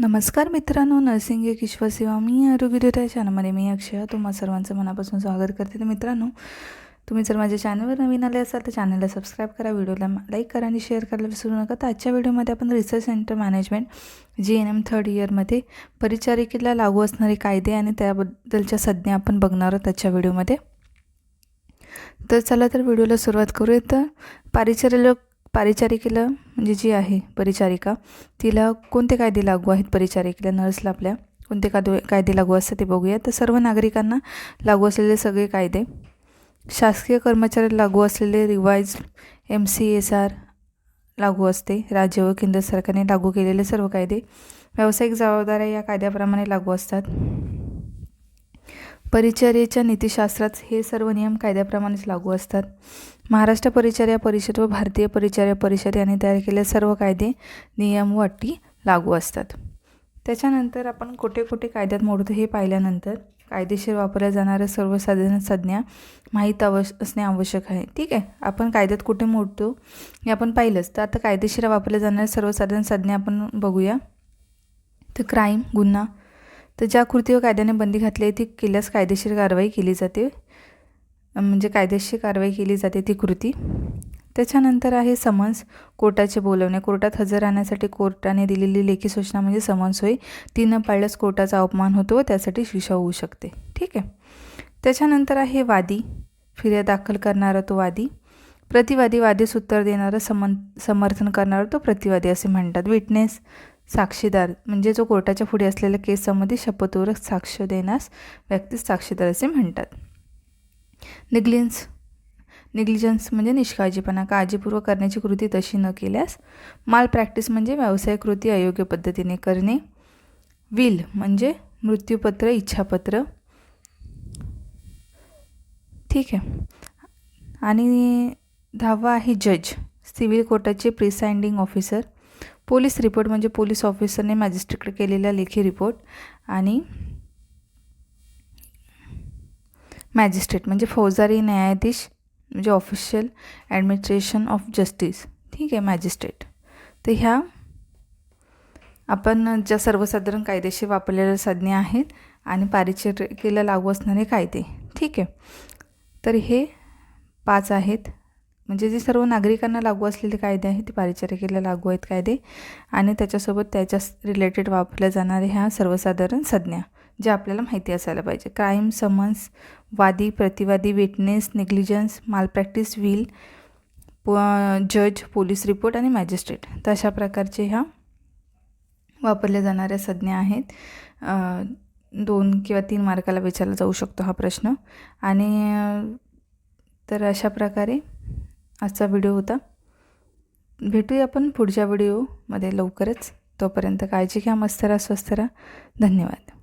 नमस्कार मित्रांनो नर्सिंग एक ईश्वरसेवा मी आरोग्य या चॅनलमध्ये मी अक्षय. तुम्हा सर्वांचं मनापासून स्वागत करते. तर मित्रांनो तुम्ही जर माझ्या चॅनलवर नवीन आले असाल तर चॅनलला सबस्क्राईब करा व्हिडिओला लाईक करा आणि शेअर करायला विसरू नका. तर आजच्या व्हिडिओमध्ये आपण research centre management G N M third इयरमध्ये परिचारिकेला लागू असणारे कायदे आणि त्याबद्दलच्या संज्ञा आपण बघणार आहोत आजच्या व्हिडिओमध्ये. तर चला तर व्हिडिओला सुरुवात करूया. तर पारिचारिक परिचारिकेला म्हणजे जी आहे परिचारिका तिला कोणते कायदे लागू आहेत परिचारिकेला नर्सला आपल्या? कोणते कायदे कायदे लागू असतात ते बघूया. तर सर्व नागरिकांना लागू असलेले सगळे कायदे शासकीय कर्मचाऱ्याला लागू असलेले revise M C S R लागू असते. राज्य व केंद्र सरकारने लागू केलेले सर्व कायदे व्यावसायिक जबाबदाऱ्या या कायद्याप्रमाणे लागू असतात. परिचर्येच्या नीतिशास्त्रात हे सर्व नियम कायद्याप्रमाणेच लागू असतात. महाराष्ट्र परिचर्या परिषद व भारतीय परिचर्या परिषद यांनी तयार केलेले सर्व कायदे नियम व अटी लागू असतात. त्याच्यानंतर आपण कुठे कुठे कायद्यात मोडतो हे पाहिल्यानंतर कायदेशीर वापरल्या जाणाऱ्या सर्वसाधारण संज्ञा माहीत आवश्य असणे आवश्यक आहे. ठीक आहे? आपण कायद्यात कुठे मोडतो हे आपण पाहिलंच. तर आता कायदेशीर वापरल्या जाणाऱ्या सर्वसाधारण संज्ञा आपण बघूया. तर क्राईम गुन्हा तर ज्या कृतीवर कायद्याने बंदी घातली आहे ती केल्यास कायदेशीर कारवाई केली जाते. म्हणजे कायदेशीर कारवाई केली जाते ती कृती. त्याच्यानंतर आहे समन्स कोर्टाचे बोलवणे. कोर्टात हजर राहण्यासाठी कोर्टाने दिलेली लेखी सूचना म्हणजे समन्स होय. ती न पाळल्यास कोर्टाचा अपमान होतो व त्यासाठी शिक्षा होऊ शकते. ठीक आहे? त्याच्यानंतर आहे वादी. फिर्याद दाखल करणारा तो वादी. प्रतिवादी वादीस उत्तर देणारा समन समर्थन करणारा तो प्रतिवादी असे म्हणतात. विटनेस. साक्षीदार. म्हणजे जो कोर्टाच्या पुढे असलेल्या केसामध्ये शपथपूर्वक साक्ष देण्यास व्यक्तीस साक्षीदार असे म्हणतात. निग्लिन्स निग्लिजन्स म्हणजे निष्काळजीपणा काळजीपूर्वक करण्याची कृती तशी न केल्यास माल प्रॅक्टिस म्हणजे व्यवसाय कृती अयोग्य पद्धतीने करणे. विल म्हणजे मृत्यूपत्र इच्छापत्र. ठीक आहे. आणि दहावा आहे जज सिव्हिल कोर्टाचे प्रिसाइंडिंग ऑफिसर पोलीस रिपोर्ट म्हणजे पोलीस ऑफिसरने मॅजिस्ट्रेटकडे केलेला लेखी रिपोर्ट आणि मॅजिस्ट्रेट म्हणजे फौजदारी न्यायाधीश म्हणजे ऑफिशियल ॲडमिनिस्ट्रेशन ऑफ जस्टिस. ठीक आहे मॅजिस्ट्रेट. तर ह्या आपण ज्या सर्वसाधारण कायदेशीर वापरलेल्या संज्ञा आहेत आणि पारिचर्येला लागू असणारे कायदे. ठीक आहे. तर हे पाच आहेत. म्हणजे जे सर्व नागरिकांना लागू असलेले कायदे आहेत ते पारिचारिकेला लागू आहेत कायदे आणि त्याच्यासोबत त्याच्या रिलेटेड वापरल्या जाणाऱ्या ह्या सर्वसाधारण संज्ञा ज्या आपल्याला माहिती असायला पाहिजे. क्राईम समन्स वादी प्रतिवादी विटनेस नेग्लिजन्स मालप्रॅक्टिस विल प जज पोलीस रिपोर्ट आणि मॅजिस्ट्रेट तर अशा प्रकारचे ह्या वापरल्या जाणाऱ्या संज्ञा आहेत. दोन किंवा तीन मार्काला विचारला जाऊ शकतो हा प्रश्न. आणि तर अशा प्रकारे आजचा व्हिडिओ होता. भेटूया आपण पुढच्या व्हिडिओमध्ये लवकरच. तोपर्यंत काळजी घ्या मस्त राहा स्वस्त राहा. धन्यवाद.